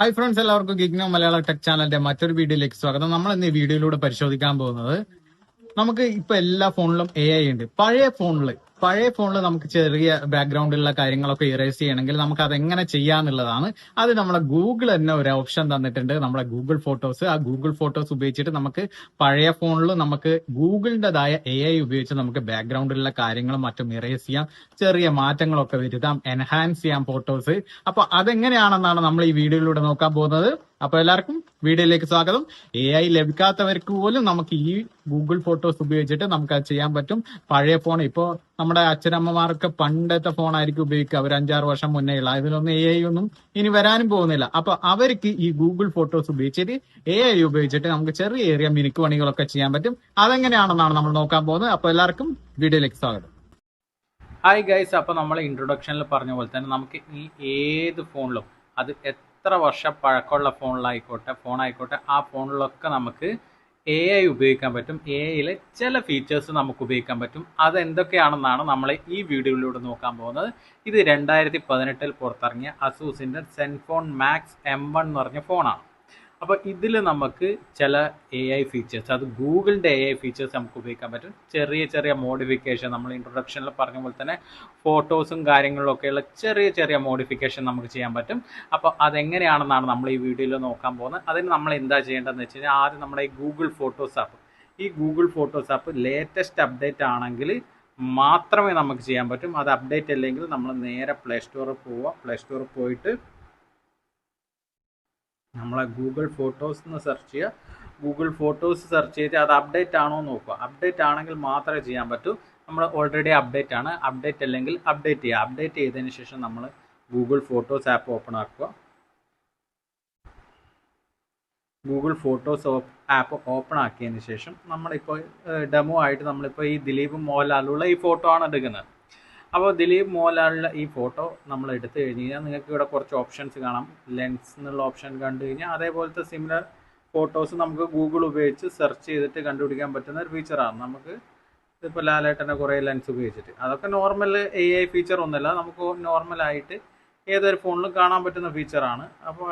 Hi friends എല്ലാവർക്കും ഗിഗ്നോ മലയാള tech ചാനലിന്റെ മറ്റൊരു വീഡിയോയിലേക്ക് സ്വാഗതം. നമ്മൾ ഇന്ന് ഈ വീഡിയോയിലൂടെ പരിശോധിക്കാൻ പോകുന്നത് നമുക്ക് ഇപ്പൊ എല്ലാ ഫോണിലും എ ഐ ഉണ്ട്. പഴയ ഫോണിൽ പഴയ ഫോണിൽ നമുക്ക് ചെറിയ ബാക്ക്ഗ്രൗണ്ടിലുള്ള കാര്യങ്ങളൊക്കെ ഇറേസ് ചെയ്യണമെങ്കിൽ നമുക്ക് അത് എങ്ങനെ ചെയ്യാന്നുള്ളതാണ്. അത് നമ്മുടെ ഗൂഗിൾ തന്നെ ഒരു ഓപ്ഷൻ തന്നിട്ടുണ്ട്. നമ്മുടെ ഗൂഗിൾ ഫോട്ടോസ് ആ ഗൂഗിൾ ഫോട്ടോസ് ഉപയോഗിച്ചിട്ട് നമുക്ക് പഴയ ഫോണിൽ നമുക്ക് ഗൂഗിളിന്റെതായ എ ഐ ഉപയോഗിച്ച് നമുക്ക് ബാക്ക്ഗ്രൗണ്ടിലുള്ള കാര്യങ്ങളും മറ്റും ഇറേസ് ചെയ്യാം. ചെറിയ മാറ്റങ്ങളൊക്കെ വരുത്താം. എൻഹാൻസ് ചെയ്യാം ഫോട്ടോസ് അപ്പൊ അതെങ്ങനെയാണെന്നാണ് നമ്മൾ ഈ വീഡിയോയിലൂടെ നോക്കാൻ പോകുന്നത്. അപ്പൊ എല്ലാവർക്കും വീഡിയോയിലേക്ക് സ്വാഗതം. എ ഐ ലഭിക്കാത്തവർക്ക് പോലും നമുക്ക് ഈ ഗൂഗിൾ ഫോട്ടോസ് ഉപയോഗിച്ചിട്ട് നമുക്ക് അത് ചെയ്യാൻ പറ്റും. പഴയ ഫോൺ ഇപ്പോ നമ്മുടെ അച്ഛനമ്മമാർക്ക് പണ്ടത്തെ ഫോൺ ആയിരിക്കും ഉപയോഗിക്കുക. അവർ അഞ്ചാറ് വർഷം മുന്നേ ഉള്ള. ഇതിലൊന്നും എ ഐ ഒന്നും ഇനി വരാനും പോകുന്നില്ല. അപ്പൊ അവർക്ക് ഈ ഗൂഗിൾ ഫോട്ടോസ് ഉപയോഗിച്ചിട്ട് എ ഐ ഉപയോഗിച്ചിട്ട് നമുക്ക് ചെറിയ ഏറിയ മിനുക്ക് പണികളൊക്കെ ചെയ്യാൻ പറ്റും. അതെങ്ങനെയാണെന്നാണ് നമ്മൾ നോക്കാൻ പോകുന്നത്. അപ്പൊ എല്ലാവർക്കും വീഡിയോയിലേക്ക് സ്വാഗതം. ഹായ് ഗൈസ് അപ്പോൾ നമ്മൾ ഇൻട്രൊഡക്ഷനിൽ പറഞ്ഞ പോലെ തന്നെ നമുക്ക് ഈ ഏത് ഫോണിലും അത് എത്ര വർഷം പഴക്കമുള്ള ഫോണിലായിക്കോട്ടെ ഫോണായിക്കോട്ടെ ആ ഫോണിലൊക്കെ നമുക്ക് എ ഐ ഉപയോഗിക്കാൻ പറ്റും. എ ഐയിലെ ചില ഫീച്ചേഴ്സ് നമുക്ക് ഉപയോഗിക്കാൻ പറ്റും. അത് എന്തൊക്കെയാണെന്നാണ് നമ്മൾ ഈ വീഡിയോയിലൂടെ നോക്കാൻ പോകുന്നത്. ഇത് രണ്ടായിരത്തി പതിനെട്ടിൽ പുറത്തിറങ്ങിയ അസൂസിന്റെ സെൻഫോൺ മാക്സ് എം വൺ എന്ന് പറഞ്ഞ ഫോണാണ് അപ്പോൾ ഇതിൽ നമുക്ക് ചില എ ഐ ഫീച്ചേഴ്സ് അത് ഗൂഗിളിന്റെ എ ഐ ഫീച്ചേഴ്സ് നമുക്ക് ഉപയോഗിക്കാൻ പറ്റും. ചെറിയ ചെറിയ മോഡിഫിക്കേഷൻ നമ്മൾ ഇൻട്രൊഡക്ഷനിൽ പറഞ്ഞ പോലെ തന്നെ ഫോട്ടോസും കാര്യങ്ങളിലൊക്കെയുള്ള ചെറിയ ചെറിയ മോഡിഫിക്കേഷൻ നമുക്ക് ചെയ്യാൻ പറ്റും. അപ്പോൾ അതെങ്ങനെയാണെന്നാണ് നമ്മൾ ഈ വീഡിയോയിൽ നോക്കാൻ പോകുന്നത്. അതിന് നമ്മൾ എന്താ ചെയ്യേണ്ടതെന്ന് വെച്ച് കഴിഞ്ഞാൽ ആദ്യം നമ്മുടെ ഈ ഗൂഗിൾ ഫോട്ടോസ് ആപ്പ് ഈ Google photos app latest update ആണെങ്കിൽ മാത്രമേ നമുക്ക് ചെയ്യാൻ പറ്റും. അത് അപ്ഡേറ്റ് അല്ലെങ്കിൽ നമ്മൾ നേരെ പ്ലേ സ്റ്റോറിൽ പോവുക. പ്ലേ സ്റ്റോറിൽ പോയിട്ട് നമ്മളെ ഗൂഗിൾ ഫോട്ടോസ് എന്ന് സെർച്ച് ചെയ്യുക ഗൂഗിൾ ഫോട്ടോസ് സെർച്ച് ചെയ്തിട്ട് അത് അപ്ഡേറ്റ് ആണോ എന്ന് നോക്കുക. അപ്ഡേറ്റ് ആണെങ്കിൽ മാത്രമേ ചെയ്യാൻ പറ്റൂ. നമ്മൾ ഓൾറെഡി അപ്ഡേറ്റ് ആണ്. അപ്ഡേറ്റ് അല്ലെങ്കിൽ അപ്ഡേറ്റ് ചെയ്യുക അപ്ഡേറ്റ് ചെയ്തതിന് ശേഷം നമ്മൾ ഗൂഗിൾ ഫോട്ടോസ് ആപ്പ് ഓപ്പൺ ആക്കുക. ഗൂഗിൾ ഫോട്ടോസ് ആപ്പ് ഓപ്പൺ ആക്കിയതിന് ശേഷം നമ്മളിപ്പോൾ ഡെമോ ആയിട്ട് നമ്മളിപ്പോൾ ഈ ദിലീപ് മോഹൻലാലുള്ള ഈ ഫോട്ടോ ആണ് എടുക്കുന്നത്. അപ്പോൾ ദിലീപ് മോഹൻലാലിന്റെ ഈ ഫോട്ടോ നമ്മൾ എടുത്തു കഴിഞ്ഞ് കഴിഞ്ഞാൽ നിങ്ങൾക്ക് ഇവിടെ കുറച്ച് ഓപ്ഷൻസ് കാണാം. ലെൻസ് എന്നുള്ള ഓപ്ഷൻ കണ്ടു കഴിഞ്ഞാൽ അതേപോലത്തെ സിമിലർ ഫോട്ടോസ് നമുക്ക് ഗൂഗിൾ ഉപയോഗിച്ച് സെർച്ച് ചെയ്തിട്ട് കണ്ടുപിടിക്കാൻ പറ്റുന്ന ഒരു ഫീച്ചറാണ് നമുക്ക് ഇപ്പോൾ ലാലേട്ടന്റെ കുറേ ലെൻസ് ഉപയോഗിച്ചിട്ട്. അതൊക്കെ നോർമൽ എ ഐ ഫീച്ചർ ഒന്നുമല്ല. നമുക്ക് നോർമലായിട്ട് ഏതൊരു ഫോണിലും കാണാൻ പറ്റുന്ന ഫീച്ചറാണ് അപ്പോൾ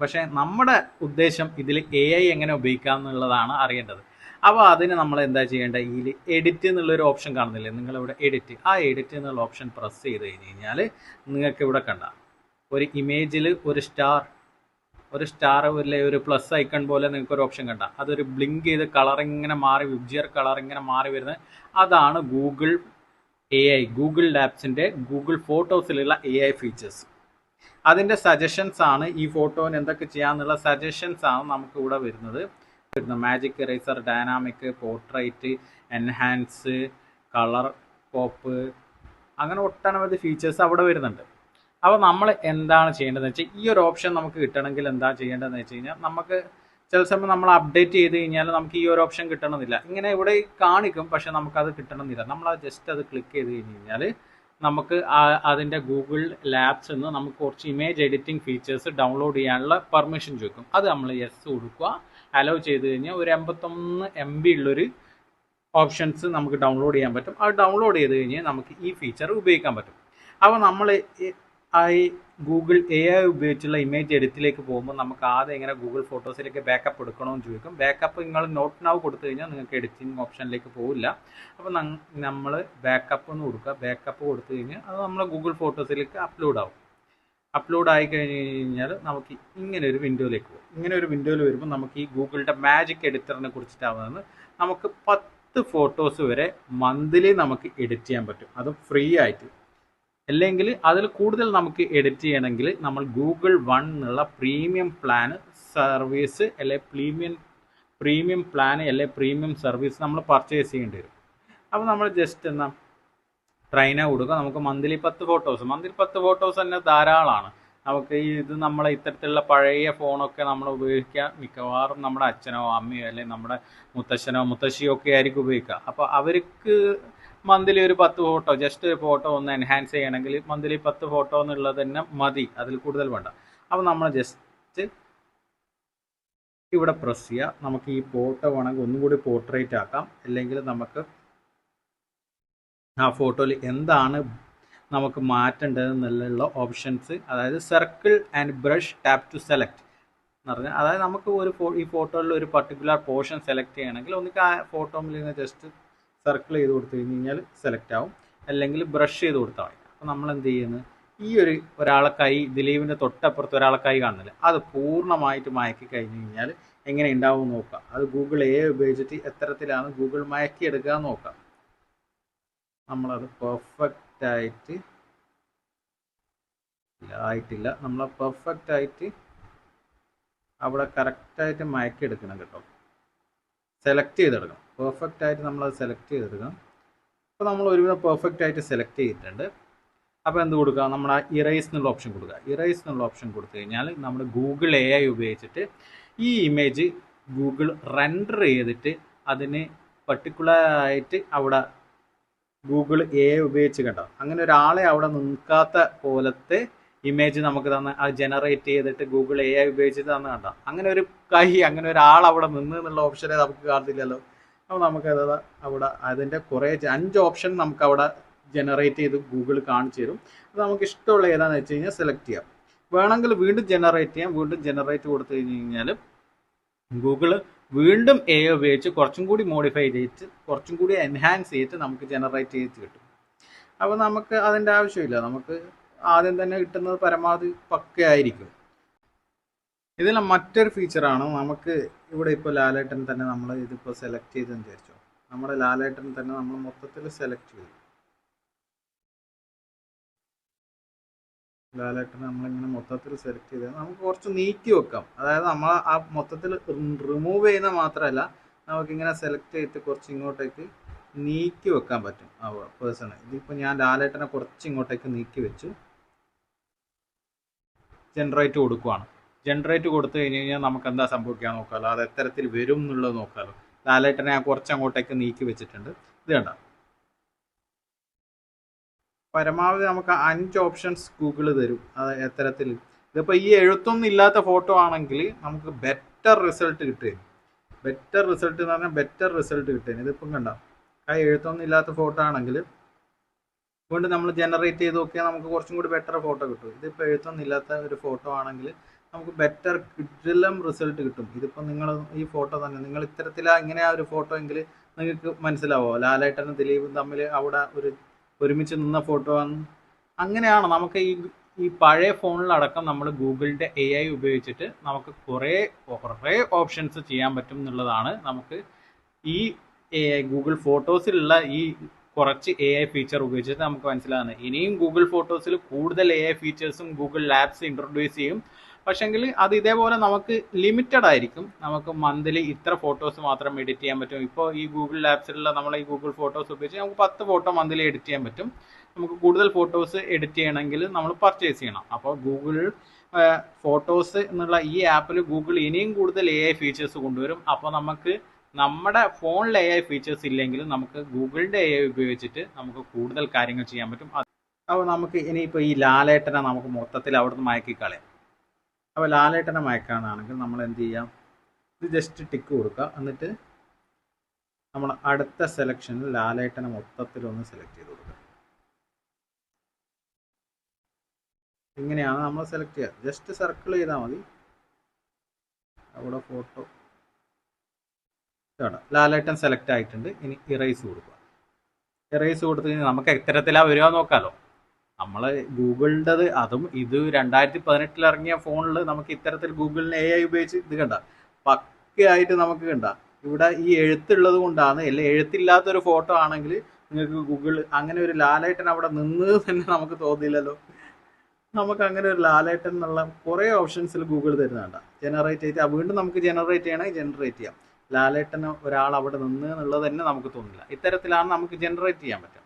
പക്ഷേ നമ്മുടെ ഉദ്ദേശം ഇതിൽ എ ഐ എങ്ങനെ ഉപയോഗിക്കാം എന്നുള്ളതാണ് അറിയേണ്ടത്. അപ്പോൾ അതിന് നമ്മൾ എന്താ ചെയ്യേണ്ടത് ഇതിൽ എഡിറ്റ് എന്നുള്ളൊരു ഓപ്ഷൻ കാണുന്നില്ലേ? നിങ്ങളിവിടെ എഡിറ്റ് ആ എഡിറ്റ് എന്നുള്ള ഓപ്ഷൻ പ്രസ് ചെയ്ത് കഴിഞ്ഞ് കഴിഞ്ഞാൽ നിങ്ങൾക്ക് ഇവിടെ കണ്ട. ഒരു ഇമേജിൽ ഒരു സ്റ്റാർ ഒരു സ്റ്റാർ അല്ലെ ഒരു പ്ലസ് ഐക്കൺ പോലെ നിങ്ങൾക്ക് ഒരു ഓപ്ഷൻ കണ്ട. അതൊരു ബ്ലിങ്ക് ചെയ്ത് കളർ ഇങ്ങനെ മാറി വിബ്ജിയർ കളർ ഇങ്ങനെ മാറി വരുന്നത്. അതാണ് ഗൂഗിൾ എ ഐ ഗൂഗിൾ ലാബ്സിന്റെ ഗൂഗിൾ ഫോട്ടോസിലുള്ള എ ഐ ഫീച്ചേഴ്സ് അതിന്റെ സജഷൻസ് ആണ് ഈ ഫോട്ടോന് എന്തൊക്കെ ചെയ്യാമെന്നുള്ള സജഷൻസ് ആണ് നമുക്ക് ഇവിടെ വരുന്നത്. Magic eraser dynamic portrait enhance colour pop അങ്ങനെ ഒട്ടനവധി ഫീച്ചേഴ്സ് അവിടെ വരുന്നുണ്ട്. അപ്പോൾ നമ്മൾ എന്താണ് ചെയ്യേണ്ടതെന്ന് വെച്ചാൽ ഈ ഒരു ഓപ്ഷൻ നമുക്ക് കിട്ടണമെങ്കിൽ എന്താ ചെയ്യേണ്ടതെന്ന് വെച്ച് കഴിഞ്ഞാൽ നമുക്ക് ചില സമയം നമ്മൾ അപ്ഡേറ്റ് ചെയ്ത് കഴിഞ്ഞാൽ നമുക്ക് ഈ ഒരു ഓപ്ഷൻ കിട്ടണമെന്നില്ല. ഇങ്ങനെ ഇവിടെ കാണിക്കും പക്ഷെ നമുക്കത് കിട്ടണമെന്നില്ല. നമ്മൾ അത് ജസ്റ്റ് അത് ക്ലിക്ക് ചെയ്ത് കഴിഞ്ഞ് കഴിഞ്ഞാൽ നമുക്ക് അതിന്റെ ഗൂഗിൾ ലാബ്സ് നിന്ന് നമുക്ക് കുറച്ച് ഇമേജ് എഡിറ്റിംഗ് ഫീച്ചേഴ്സ് ഡൗൺലോഡ് ചെയ്യാനുള്ള പെർമിഷൻ ചോദിക്കും അത് നമ്മൾ യെസ് കൊടുക്കുക. അലോ ചെയ്ത് കഴിഞ്ഞാൽ ഒരു എൺപത്തൊന്ന് എം ബി ഉള്ളൊരു ഓപ്ഷൻസ് നമുക്ക് ഡൗൺലോഡ് ചെയ്യാൻ പറ്റും. അത് ഡൗൺലോഡ് ചെയ്ത് കഴിഞ്ഞാൽ നമുക്ക് ഈ ഫീച്ചർ ഉപയോഗിക്കാൻ പറ്റും. അപ്പോൾ നമ്മൾ ഈ ഗൂഗിൾ എ ഐ ഉപയോഗിച്ചുള്ള ഇമേജ് എഡിറ്റിലേക്ക് പോകുമ്പോൾ നമുക്ക് ആദ്യം എങ്ങനെ ഗൂഗിൾ ഫോട്ടോസിലേക്ക് ബാക്കപ്പ് എടുക്കണമെന്ന് ചോദിക്കും. ബാക്കപ്പ് നിങ്ങൾ നോട്ട് നാവ് കൊടുത്തു കഴിഞ്ഞാൽ നിങ്ങൾക്ക് എഡിറ്റിംഗ് ഓപ്ഷനിലേക്ക് പോകില്ല അപ്പോൾ നമ്മൾ ബാക്കപ്പ് എന്ന് കൊടുക്കുക. ബാക്കപ്പ് കൊടുത്തു കഴിഞ്ഞാൽ അത് നമ്മൾ ഗൂഗിൾ ഫോട്ടോസിലേക്ക് അപ്ലോഡ് ആവും. അപ്ലോഡ് ആയി കഴിഞ്ഞ് കഴിഞ്ഞാൽ നമുക്ക് ഇങ്ങനെ ഒരു വിൻഡോയിലേക്ക് പോകും. ഇങ്ങനെ ഒരു വിൻഡോയിൽ വരുമ്പോൾ നമുക്ക് ഈ ഗൂഗിളിന്റെ മാജിക് എഡിറ്ററിനെ കുറിച്ചിട്ടാവുന്നത് നമുക്ക് പത്ത് ഫോട്ടോസ് വരെ മന്ത്ലി നമുക്ക് എഡിറ്റ് ചെയ്യാൻ പറ്റും. അത് ഫ്രീ ആയിട്ട്. അല്ലെങ്കിൽ അതിൽ കൂടുതൽ നമുക്ക് എഡിറ്റ് ചെയ്യണമെങ്കിൽ നമ്മൾ ഗൂഗിൾ വൺ എന്നുള്ള പ്രീമിയം പ്ലാൻ സർവീസ് അല്ലെ പ്രീമിയം പ്രീമിയം പ്ലാൻ അല്ലെ പ്രീമിയം സർവീസ് നമ്മൾ പർച്ചേസ് ചെയ്യേണ്ടി വരും. അപ്പോൾ നമ്മൾ ജസ്റ്റ് എന്നാ ട്രെയിനെ കൊടുക്കുക. നമുക്ക് മന്ത്ലി പത്ത് ഫോട്ടോസ് മന്ത്ലി പത്ത് ഫോട്ടോസ് തന്നെ ധാരാളമാണ് നമുക്ക് ഈ ഇത് നമ്മൾ ഇത്തരത്തിലുള്ള പഴയ ഫോണൊക്കെ നമ്മൾ ഉപയോഗിക്കുക മിക്കവാറും നമ്മുടെ അച്ഛനോ അമ്മയോ അല്ലെങ്കിൽ നമ്മുടെ മുത്തശ്ശനോ മുത്തശ്ശിയോ ഒക്കെ ആയിരിക്കും ഉപയോഗിക്കുക. അപ്പോൾ അവർക്ക് മന്ത്ലി ഒരു പത്ത് ഫോട്ടോ ജസ്റ്റ് ഒരു ഫോട്ടോ ഒന്ന് എൻഹാൻസ് ചെയ്യണമെങ്കിൽ മന്ത്ലി പത്ത് ഫോട്ടോ എന്നുള്ളത് തന്നെ മതി അതിൽ കൂടുതൽ വേണ്ട. അപ്പോൾ നമ്മൾ ജസ്റ്റ് ഇവിടെ പ്രസ് ചെയ്യുക നമുക്ക് ഈ ഫോട്ടോ വേണമെങ്കിൽ ഒന്നും കൂടി പോർട്രേറ്റ് ആക്കാം. അല്ലെങ്കിൽ നമുക്ക് ആ ഫോട്ടോയിൽ എന്താണ് നമുക്ക് മാറ്റേണ്ടതെന്നുള്ള ഓപ്ഷൻസ് അതായത് circle and brush tap to select എന്ന് പറഞ്ഞാൽ അതായത് നമുക്ക് ഒരു ഈ ഫോട്ടോയിൽ ഒരു പർട്ടിക്കുലർ പോർഷൻ സെലക്ട് ചെയ്യണമെങ്കിൽ ഒന്നിക്ക് ആ ഫോട്ടോയിൽ നിന്ന് ജസ്റ്റ് സർക്കിൾ ചെയ്ത് കൊടുത്തു കഴിഞ്ഞ് കഴിഞ്ഞാൽ സെലക്ട് ആവും. അല്ലെങ്കിൽ ബ്രഷ് ചെയ്ത് കൊടുത്താൽ മതി. അപ്പോൾ നമ്മൾ എന്ത് ചെയ്യുന്നത് ഈ ഒരു ഒരാളെ കൈ ദിലീപിന്റെ തൊട്ടപ്പുറത്ത് ഒരാളെ കൈ കാണുന്നില്ല. അത് പൂർണമായിട്ട് മയക്കി കഴിഞ്ഞ് കഴിഞ്ഞാൽ എങ്ങനെ ഉണ്ടാവും നോക്കാം. അത് ഗൂഗിൾ എ ഉപയോഗിച്ചിട്ട് എത്തരത്തിലാണ് ഗൂഗിൾ മയക്കി എടുക്കുക എന്ന് നോക്കാം. നമ്മളത് പെർഫെക്റ്റ് ആയിട്ട് ആയിട്ടില്ല. നമ്മൾ പെർഫെക്റ്റ് ആയിട്ട് അവിടെ കറക്റ്റായിട്ട് മയക്കി എടുക്കണം കേട്ടോ. സെലക്ട് ചെയ്തെടുക്കണം. പെർഫെക്റ്റ് ആയിട്ട് നമ്മളത് സെലക്ട് ചെയ്തെടുക്കാം അപ്പോൾ നമ്മൾ ഒരുവിധം പെർഫെക്റ്റ് ആയിട്ട് സെലക്ട് ചെയ്തിട്ടുണ്ട്. അപ്പോൾ എന്ത് കൊടുക്കുക? നമ്മൾ ആ ഇറേസ് എന്നുള്ള ഓപ്ഷൻ കൊടുക്കുക. ഇറേസ് എന്നുള്ള ഓപ്ഷൻ കൊടുത്തു കഴിഞ്ഞാൽ നമ്മൾ ഗൂഗിൾ എ ഐ ഉപയോഗിച്ചിട്ട് ഈ ഇമേജ് ഗൂഗിൾ റെൻഡർ ചെയ്തിട്ട് അതിന് പർട്ടിക്കുലർ ആയിട്ട് അവിടെ ഗൂഗിൾ എ ഉപയോഗിച്ച് കണ്ടോ? അങ്ങനെ ഒരാളെ അവിടെ നിൽക്കാത്ത പോലത്തെ ഇമേജ് നമുക്ക് തന്ന് അത് ജനറേറ്റ് ചെയ്തിട്ട് ഗൂഗിൾ എ ഐ ഉപയോഗിച്ചിട്ട് തന്ന് കണ്ടോ? അങ്ങനെ ഒരു കൈ അങ്ങനെ ഒരാൾ അവിടെ നിന്ന് എന്നുള്ള ഓപ്ഷനെ നമുക്ക് കാണുന്നില്ലല്ലോ. അപ്പോൾ നമുക്കത് അവിടെ അതിന്റെ കുറേ അഞ്ച് ഓപ്ഷൻ നമുക്ക് അവിടെ ജനറേറ്റ് ചെയ്ത് ഗൂഗിൾ കാണിച്ചു തരും. അത് നമുക്ക് ഇഷ്ടമുള്ള ഏതാണെന്ന് വെച്ച് കഴിഞ്ഞാൽ സെലക്ട് ചെയ്യാം. വേണമെങ്കിൽ വീണ്ടും ജനറേറ്റ് ചെയ്യാം. വീണ്ടും ജനറേറ്റ് കൊടുത്തു കഴിഞ്ഞ് കഴിഞ്ഞാൽ ഗൂഗിൾ വീണ്ടും എ ഉപയോഗിച്ച് കുറച്ചും കൂടി മോഡിഫൈ ചെയ്തിട്ട് കുറച്ചും കൂടി എൻഹാൻസ് ചെയ്തിട്ട് നമുക്ക് ജനറേറ്റ് ചെയ്ത് കിട്ടും. അപ്പോൾ നമുക്ക് അതിന്റെ ആവശ്യമില്ല. നമുക്ക് ആദ്യം തന്നെ കിട്ടുന്നത് പരമാവധി പക്കയായിരിക്കും ഇതിൽ മറ്റൊരു ഫീച്ചറാണ് നമുക്ക് ഇവിടെ ഇപ്പോൾ ലാലേട്ടൻ തന്നെ നമ്മൾ ഇതിപ്പോൾ സെലക്ട് ചെയ്തെന്ന് വിചാരിച്ചോ. നമ്മുടെ ലാലേട്ടൻ തന്നെ നമ്മൾ മൊത്തത്തിൽ സെലക്ട് ചെയ്തു. ലാലേട്ടൻ നമ്മളിങ്ങനെ മൊത്തത്തിൽ സെലക്ട് ചെയ്ത് നമുക്ക് കുറച്ച് നീക്കി വെക്കാം. അതായത് നമ്മൾ ആ മൊത്തത്തിൽ റിമൂവ് ചെയ്യുന്ന മാത്രമല്ല നമുക്കിങ്ങനെ സെലക്ട് ചെയ്തിട്ട് കുറച്ച് ഇങ്ങോട്ടേക്ക് നീക്കി വെക്കാൻ പറ്റും ആ പേഴ്സണെ ഇതിപ്പോൾ ഞാൻ ലാലേട്ടനെ കുറച്ച് ഇങ്ങോട്ടേക്ക് നീക്കി വെച്ചു. ജനറേറ്റ് കൊടുക്കുവാണ്. ജനറേറ്റ് കൊടുത്തു കഴിഞ്ഞ് കഴിഞ്ഞാൽ നമുക്ക് എന്താ സംഭവിക്കാൻ നോക്കാമല്ലോ അത് എത്തരത്തിൽ വരും എന്നുള്ളത് നോക്കാമല്ലോ ലാലേട്ടനെ ഞാൻ കുറച്ച് അങ്ങോട്ടേക്ക് നീക്കി വെച്ചിട്ടുണ്ട്. ഇത് കണ്ട? പരമാവധി നമുക്ക് അഞ്ച് ഓപ്ഷൻസ് ഗൂഗിൾ തരും. അത് എത്തരത്തിൽ. ഇതിപ്പോൾ ഈ എഴുത്തൊന്നും ഇല്ലാത്ത ഫോട്ടോ ആണെങ്കിൽ നമുക്ക് ബെറ്റർ റിസൾട്ട് കിട്ടും ബെറ്റർ റിസൾട്ട് എന്ന് പറഞ്ഞാൽ ബെറ്റർ റിസൾട്ട് കിട്ടുകയും. ഇതിപ്പം കണ്ട? ആ എഴുത്തൊന്നും ഇല്ലാത്ത ഫോട്ടോ ആണെങ്കിൽ അതുകൊണ്ട് നമ്മൾ ജനറേറ്റ് ചെയ്ത് നോക്കിയാൽ നമുക്ക് കുറച്ചും കൂടി ബെറ്റർ ഫോട്ടോ കിട്ടും. ഇതിപ്പോൾ എഴുത്തൊന്നും ഇല്ലാത്ത ഒരു ഫോട്ടോ ആണെങ്കിൽ നമുക്ക് ബെറ്റർ കിട്ടിലും റിസൾട്ട് കിട്ടും. ഇതിപ്പോൾ നിങ്ങൾ ഈ ഫോട്ടോ തന്നെ നിങ്ങൾ ഇത്തരത്തിലാ ഇങ്ങനെ ആ ഒരു ഫോട്ടോ എങ്കിൽ നിങ്ങൾക്ക് മനസ്സിലാവോ? ലാലേട്ടനും ദിലീപും തമ്മിൽ അവിടെ ഒരു ഒരുമിച്ച് നിന്ന ഫോട്ടോ ആണ്. അങ്ങനെയാണ് നമുക്ക് ഈ ഈ പഴയ ഫോണിലടക്കം നമ്മൾ ഗൂഗിളിന്റെ എ ഐ ഉപയോഗിച്ചിട്ട് നമുക്ക് കുറേ കുറേ ഓപ്ഷൻസ് ചെയ്യാൻ പറ്റും എന്നുള്ളതാണ് നമുക്ക് ഈ എ ഗൂഗിൾ ഫോട്ടോസിലുള്ള ഈ കുറച്ച് എ ഐ ഫീച്ചർ ഉപയോഗിച്ചിട്ട് നമുക്ക് മനസ്സിലാകുന്നത് ഇനിയും ഗൂഗിൾ ഫോട്ടോസിൽ കൂടുതൽ എ ഐ ഫീച്ചേഴ്സും ഗൂഗിൾ ലാബ്സ് ഇൻട്രൊഡ്യൂസ് ചെയ്യും. പക്ഷെങ്കിൽ അത് ഇതേപോലെ നമുക്ക് ലിമിറ്റഡ് ആയിരിക്കും. നമുക്ക് മന്ത്ലി ഇത്ര ഫോട്ടോസ് മാത്രം എഡിറ്റ് ചെയ്യാൻ പറ്റും. ഇപ്പോൾ ഈ ഗൂഗിൾ ആപ്സിലുള്ള നമ്മൾ ഈ ഗൂഗിൾ ഫോട്ടോസ് ഉപയോഗിച്ച് നമുക്ക് പത്ത് ഫോട്ടോ മന്ത്ലി എഡിറ്റ് ചെയ്യാൻ പറ്റും. നമുക്ക് കൂടുതൽ ഫോട്ടോസ് എഡിറ്റ് ചെയ്യണമെങ്കിൽ നമ്മൾ പർച്ചേസ് ചെയ്യണം. അപ്പോൾ ഗൂഗിൾ ഫോട്ടോസ് എന്നുള്ള ഈ ആപ്പിൽ ഗൂഗിൾ ഇനിയും കൂടുതൽ എ ഐ ഫീച്ചേഴ്സ് കൊണ്ടുവരും. അപ്പോൾ നമുക്ക് നമ്മുടെ ഫോണിൽ എ ഐ ഫീച്ചേഴ്സ് ഇല്ലെങ്കിലും നമുക്ക് ഗൂഗിളിന്റെ എ ഐ ഉപയോഗിച്ചിട്ട് നമുക്ക് കൂടുതൽ കാര്യങ്ങൾ ചെയ്യാൻ പറ്റും. അപ്പോൾ നമുക്ക് ഇനിയിപ്പോൾ ഈ ലാലേട്ടനെ നമുക്ക് മൊത്തത്തിൽ അവിടുന്ന് മയക്കി കളയാം അപ്പോൾ ലാലേട്ടനെ മയക്കാനാണെങ്കിൽ നമ്മൾ എന്ത് ചെയ്യാം? ഇത് ജസ്റ്റ് ടിക്ക് കൊടുക്കുക. എന്നിട്ട് നമ്മൾ അടുത്ത സെലക്ഷനിൽ ലാലേട്ടനെ മൊത്തത്തിലൊന്ന് സെലക്ട് ചെയ്ത് കൊടുക്കുക. ഇങ്ങനെയാണ് നമ്മൾ സെലക്ട് ചെയ്യുക. ജസ്റ്റ് സർക്കിൾ ചെയ്താൽ മതി. അവിടെ ഫോട്ടോ ലാലേട്ടൻ സെലക്ട് ആയിട്ടുണ്ട്. ഇനി ഇറേസ് കൊടുക്കുക. ഇറേസ് കൊടുത്ത് കഴിഞ്ഞാൽ നമുക്ക് എത്തരത്തിലാണ് വരിക നോക്കാലോ. നമ്മൾ ഗൂഗിളിന്റെത് അതും ഇത് രണ്ടായിരത്തി പതിനെട്ടിൽ ഇറങ്ങിയ ഫോണിൽ നമുക്ക് ഇത്തരത്തിൽ ഗൂഗിളിന് എ ഐ ഉപയോഗിച്ച് ഇത് കണ്ട. പക്കയായിട്ട് നമുക്ക് കണ്ട. ഇവിടെ ഈ എഴുത്തുള്ളത് കൊണ്ടാണ് അല്ലെ എഴുത്തില്ലാത്തൊരു ഫോട്ടോ ആണെങ്കിൽ നിങ്ങൾക്ക് ഗൂഗിൾ അങ്ങനെ ഒരു ലാലേട്ടൻ അവിടെ നിന്ന് തന്നെ നമുക്ക് തോന്നിയില്ലല്ലോ. നമുക്ക് അങ്ങനെ ഒരു ലാലേട്ടൻ എന്നുള്ള കുറേ ഓപ്ഷൻസിൽ ഗൂഗിൾ തരുന്നുണ്ട്. ജനറേറ്റ് ചെയ്ത് വീണ്ടും നമുക്ക് ജനറേറ്റ് ചെയ്യണമെങ്കിൽ ജനറേറ്റ് ചെയ്യാം. ലാലേട്ടൻ ഒരാൾ അവിടെ നിന്ന് എന്നുള്ളത് തന്നെ നമുക്ക് തോന്നില്ല. ഇത്തരത്തിലാണ് നമുക്ക് ജനറേറ്റ് ചെയ്യാൻ പറ്റും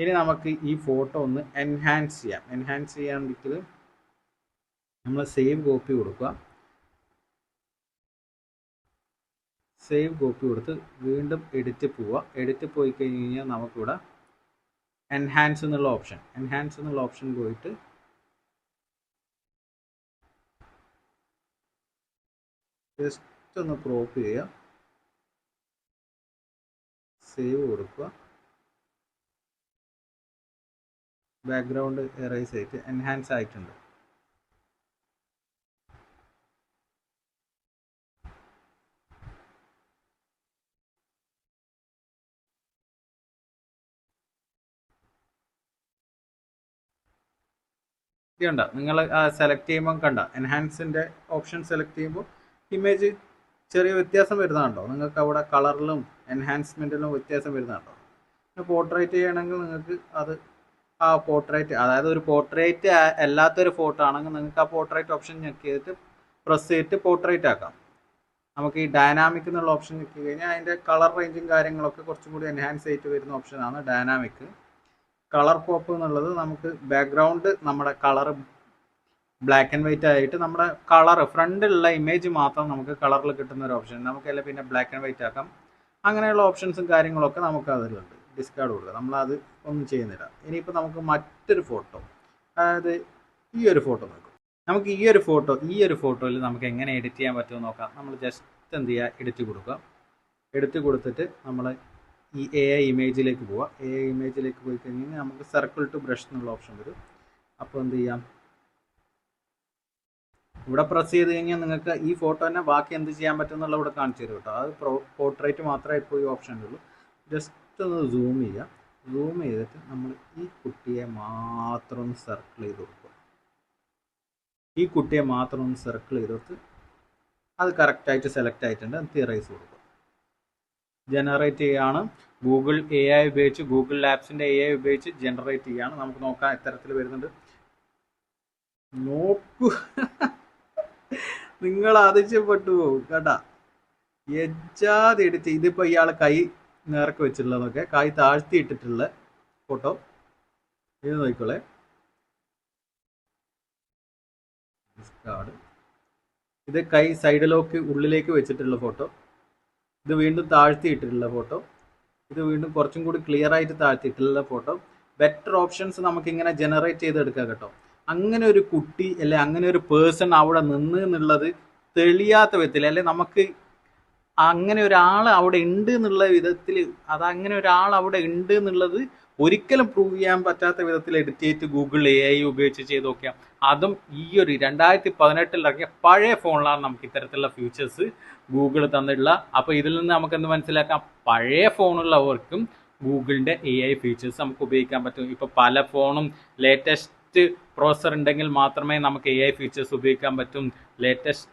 ഇനി നമുക്ക് ഈ ഫോട്ടോ ഒന്ന് എൻഹാൻസ് ചെയ്യാം. എൻഹാൻസ് ചെയ്യാണെങ്കിൽ നമ്മൾ സേവ് കോപ്പി കൊടുക്കുക. സേവ് കോപ്പി കൊടുത്ത് വീണ്ടും എഡിറ്റ് പോവുക. എഡിറ്റ് പോയി കഴിഞ്ഞ് കഴിഞ്ഞാൽ നമുക്കിവിടെ എൻഹാൻസ് എന്നുള്ള ഓപ്ഷൻ എൻഹാൻസ് എന്നുള്ള ഓപ്ഷൻ പോയിട്ട് ജസ്റ്റ് ഒന്ന് ക്രോപ്പ് ചെയ്യുക. സേവ് കൊടുക്കുക. ബാക്ക്ഗ്രൗണ്ട് എറേസ് ആയിട്ട് എൻഹാൻസ് ആയിട്ടുണ്ട്. ഇതുണ്ട നിങ്ങൾ സെലക്ട് ചെയ്യുമ്പോൾ കണ്ട എൻഹാൻസിന്റെ ഓപ്ഷൻ സെലക്ട് ചെയ്യുമ്പോൾ ഇമേജ് ചെറിയ വ്യത്യാസം വരുന്നതാണ്ടോ നിങ്ങൾക്ക് അവിടെ കളറിലും എൻഹാൻസ്മെന്റിലും വ്യത്യാസം വരുന്നതാണ്ടോ പിന്നെ പോർട്രേറ്റ് ചെയ്യണമെങ്കിൽ നിങ്ങൾക്ക് അത് ആ പോർട്രേറ്റ് അതായത് ഒരു പോർട്രേറ്റ് അല്ലാത്തൊരു ഫോട്ടോ ആണെങ്കിൽ നിങ്ങൾക്ക് ആ പോർട്രേറ്റ് ഓപ്ഷൻ ചെക്ക് ചെയ്തിട്ട് പ്രസ് ചെയ്തിട്ട് പോർട്രേറ്റ് ആക്കാം. നമുക്ക് ഈ ഡൈനാമിക് എന്നുള്ള ഓപ്ഷൻ ഞെക്കി കഴിഞ്ഞാൽ അതിന്റെ കളർ റേഞ്ചും കാര്യങ്ങളൊക്കെ കുറച്ചും കൂടി എൻഹാൻസ് ആയിട്ട് വരുന്ന ഓപ്ഷനാണ് ഡൈനാമിക് കളർ പോപ്പ് എന്നുള്ളത് നമുക്ക് ബാക്ക്ഗ്രൗണ്ട് നമ്മുടെ കളർ ബ്ലാക്ക് ആൻഡ് വൈറ്റ് ആയിട്ട് നമ്മുടെ കളർ ഫ്രണ്ടിലുള്ള ഇമേജ് മാത്രം നമുക്ക് കളറിൽ കിട്ടുന്ന ഒരു ഓപ്ഷൻ നമുക്ക് അല്ലെങ്കിൽ പിന്നെ ബ്ലാക്ക് ആൻഡ് വൈറ്റ് ആക്കാം. അങ്ങനെയുള്ള ഓപ്ഷൻസും കാര്യങ്ങളൊക്കെ നമുക്ക് അതിലുണ്ട്. ഡിസ്കാർഡ് കൊടുക്കുക. നമ്മളത് ഒന്നും ചെയ്യുന്നില്ല. ഇനിയിപ്പോൾ നമുക്ക് മറ്റൊരു ഫോട്ടോ അതായത് ഈ ഒരു ഫോട്ടോ നോക്കും. നമുക്ക് ഈ ഒരു ഫോട്ടോ ഈ ഒരു ഫോട്ടോയിൽ നമുക്ക് എങ്ങനെ എഡിറ്റ് ചെയ്യാൻ പറ്റുമെന്ന് നോക്കാം. നമ്മൾ ജസ്റ്റ് എന്ത് ചെയ്യുക എഡിറ്റ് കൊടുക്കുക. എഡിറ്റ് കൊടുത്തിട്ട് നമ്മൾ ഈ എ ഐ ഇമേജിലേക്ക് പോവാം എ ഐ ഇമേജിലേക്ക് പോയി കഴിഞ്ഞാൽ നമുക്ക് സർക്കിൾ ടു ബ്രഷ് എന്നുള്ള ഓപ്ഷൻ വരും. അപ്പോൾ എന്ത് ചെയ്യാം? ഇവിടെ പ്രസ് ചെയ്ത് കഴിഞ്ഞാൽ നിങ്ങൾക്ക് ഈ ഫോട്ടോ തന്നെ ബാക്കി എന്ത് ചെയ്യാൻ പറ്റും ഇവിടെ കാണിച്ചു തരും കേട്ടോ. അത് പോർട്രേറ്റ് മാത്രമേ ഇപ്പോൾ ഈ ഓപ്ഷൻ ഉള്ളൂ. ജസ്റ്റ് ഒന്ന് സൂം ചെയ്യാം സൂം ചെയ്തിട്ട് നമ്മൾ ഈ കുട്ടിയെ മാത്രം ഒന്ന് സർക്കിൾ ചെയ്ത് കൊടുക്കുക. ഈ കുട്ടിയെ മാത്രം ഒന്ന് സർക്കിൾ ചെയ്തിട്ട് അത് കറക്റ്റായിട്ട് സെലക്ട് ആയിട്ടുണ്ട്. അത് ഇറേസ് കൊടുക്കുക. ജനറേറ്റ് ചെയ്യാണ്. ഗൂഗിൾ എ ഐ ഉപയോഗിച്ച് ഗൂഗിൾ ലാബ്സിന്റെ എ ഐ ഉപയോഗിച്ച് ജനറേറ്റ് ചെയ്യാണ്. നമുക്ക് നോക്കാം ഇത്തരത്തിൽ വരുന്നുണ്ട്. നോക്കൂ. നിങ്ങൾ അതിശയപ്പെട്ടു പോകും. കേട്ടാ? എജാതി എടുത്ത് ഇതിപ്പോ ഇയാൾ കൈ നേർക്ക് വെച്ചിട്ടുള്ളതൊക്കെ. കായ് താഴ്ത്തി ഇട്ടിട്ടുള്ള ഫോട്ടോ ഇത് നോക്കിക്കോളെ. ഇത് കൈ സൈഡിലേക്ക് ഉള്ളിലേക്ക് വെച്ചിട്ടുള്ള ഫോട്ടോ ഇത് വീണ്ടും താഴ്ത്തി ഇട്ടിട്ടുള്ള ഫോട്ടോ ഇത് വീണ്ടും കുറച്ചും കൂടി ക്ലിയർ ആയിട്ട് താഴ്ത്തിയിട്ടുള്ള ഫോട്ടോ ബെറ്റർ ഓപ്ഷൻസ് നമുക്ക് ഇങ്ങനെ ജനറേറ്റ് ചെയ്തെടുക്കാം കേട്ടോ. അങ്ങനെ ഒരു കുട്ടി അല്ലെ അങ്ങനെ ഒരു പേഴ്സൺ അവിടെ നിന്ന് എന്നുള്ളത് തെളിയാത്ത വിധത്തിൽ അല്ലെ നമുക്ക് അങ്ങനെ ഒരാൾ അവിടെ ഉണ്ട് എന്നുള്ള വിധത്തിൽ അത് അങ്ങനെ ഒരാൾ അവിടെ ഉണ്ട് എന്നുള്ളത് ഒരിക്കലും പ്രൂവ് ചെയ്യാൻ പറ്റാത്ത വിധത്തിൽ എഡിറ്റ് ചെയ്ത് ഗൂഗിൾ എ ഐ ഉപയോഗിച്ച് ചെയ്ത് നോക്കിയാൽ അതും ഈ ഒരു രണ്ടായിരത്തി പതിനെട്ടിൽ ഇറങ്ങിയ പഴയ ഫോണിലാണ് നമുക്ക് ഇത്തരത്തിലുള്ള ഫീച്ചേഴ്സ് ഗൂഗിൾ തന്നിട്ടുള്ള. അപ്പോൾ ഇതിൽ നിന്ന് നമുക്ക് എന്ത് മനസ്സിലാക്കാം? പഴയ ഫോണുള്ളവർക്കും ഗൂഗിളിന്റെ എ ഐ ഫീച്ചേഴ്സ് നമുക്ക് ഉപയോഗിക്കാൻ പറ്റും. ഇപ്പോൾ പല ഫോണും ലേറ്റസ്റ്റ് പ്രോസർ ഉണ്ടെങ്കിൽ മാത്രമേ നമുക്ക് എ ഐ ഫീച്ചേഴ്സ് ഉപയോഗിക്കാൻ പറ്റും. Latest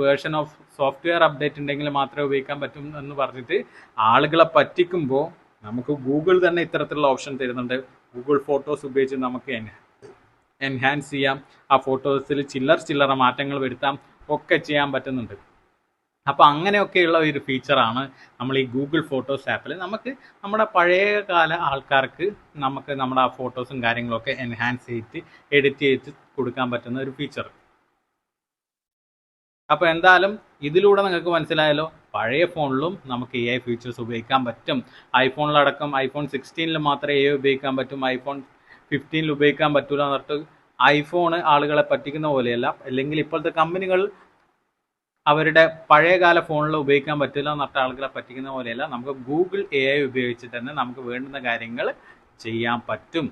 version of software update ഉണ്ടെങ്കിൽ മാത്രമേ ഉപയോഗിക്കാൻ പറ്റും എന്ന് പറഞ്ഞിട്ട് ആളുകളെ പറ്റിക്കുമ്പോൾ നമുക്ക് ഗൂഗിൾ തന്നെ ഇത്തരത്തിലുള്ള ഓപ്ഷൻ തരുന്നുണ്ട്. ഗൂഗിൾ ഫോട്ടോസ് ഉപയോഗിച്ച് നമുക്ക് എൻഹാൻസ് ചെയ്യാം. ആ ഫോട്ടോസിൽ ചില്ലർ ചില്ലറ മാറ്റങ്ങൾ വരുത്താം. ഒക്കെ ചെയ്യാൻ പറ്റുന്നുണ്ട്. അപ്പോൾ അങ്ങനെയൊക്കെയുള്ള ഒരു ഫീച്ചറാണ് നമ്മൾ ഈ ഗൂഗിൾ ഫോട്ടോസ് ആപ്പിൽ നമുക്ക് നമ്മുടെ പഴയ കാല ആൾക്കാർക്ക് നമുക്ക് നമ്മുടെ ആ ഫോട്ടോസും കാര്യങ്ങളൊക്കെ എൻഹാൻസ് ചെയ്തിട്ട് എഡിറ്റ് ചെയ്ത് കൊടുക്കാൻ പറ്റുന്ന ഒരു ഫീച്ചർ അപ്പോൾ എന്തായാലും ഇതിലൂടെ നിങ്ങൾക്ക് മനസ്സിലായല്ലോ പഴയ ഫോണിലും നമുക്ക് എ ഐ ഫീച്ചേഴ്സ് ഉപയോഗിക്കാൻ പറ്റും. ഐഫോണിലടക്കം ഐഫോൺ സിക്സ്റ്റീനിൽ മാത്രമേ എ ഐ ഉപയോഗിക്കാൻ പറ്റും. ഐഫോൺ ഫിഫ്റ്റീനിൽ ഉപയോഗിക്കാൻ പറ്റൂല എന്ന് പറഞ്ഞിട്ട് ഐഫോൺ ആളുകളെ പറ്റിക്കുന്ന പോലെയല്ല. അല്ലെങ്കിൽ ഇപ്പോഴത്തെ കമ്പനികൾ അവരുടെ പഴയകാല ഫോണിൽ ഉപയോഗിക്കാൻ പറ്റില്ല എന്നിട്ട് ആളുകളെ പറ്റിക്കുന്ന പോലെയല്ല. നമുക്ക് ഗൂഗിൾ എ ഐ ഉപയോഗിച്ച് തന്നെ നമുക്ക് വേണ്ടുന്ന കാര്യങ്ങൾ ചെയ്യാൻ പറ്റും.